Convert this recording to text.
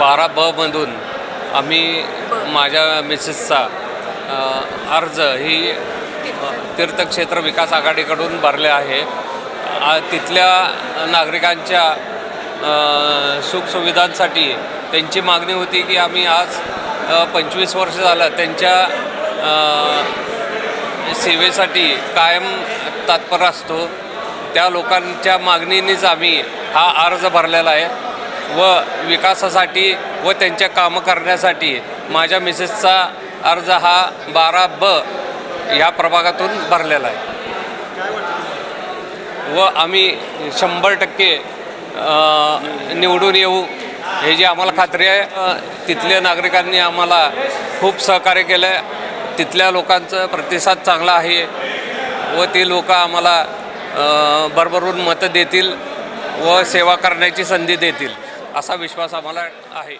बारा ब मधून आम्ही माझ्या मिसेसचा अर्ज ही तीर्थक्षेत्र विकास आघाडीकडून भरले आहे. तिथल्या नागरिकांच्या सुखसुविधांसाठी त्यांची मागणी होती की आम्ही आज पंचवीस वर्ष झालं त्यांच्या सेवेसाठी कायम तत्पर असतो. त्या लोकांच्या मागणीनेच आम्ही हा अर्ज भरलेला आहे. व विकासासाठी व त्यांच्या कामं करण्यासाठी माझ्या मिसेसचा अर्ज हा बारा ब ह्या प्रभागातून भरलेला आहे. व आम्ही शंभर टक्के निवडून येऊ हे जी आम्हाला खात्री आहे. तिथल्या नागरिकांनी आम्हाला खूप सहकार्य केलं आहे तिथल्या लोकांचं प्रतिसाद चांगला आहे व ते लोक आम्हाला भरभरून मतं देतील व सेवा करण्याची संधी देतील. असा विश्वास आम्हाला आहे.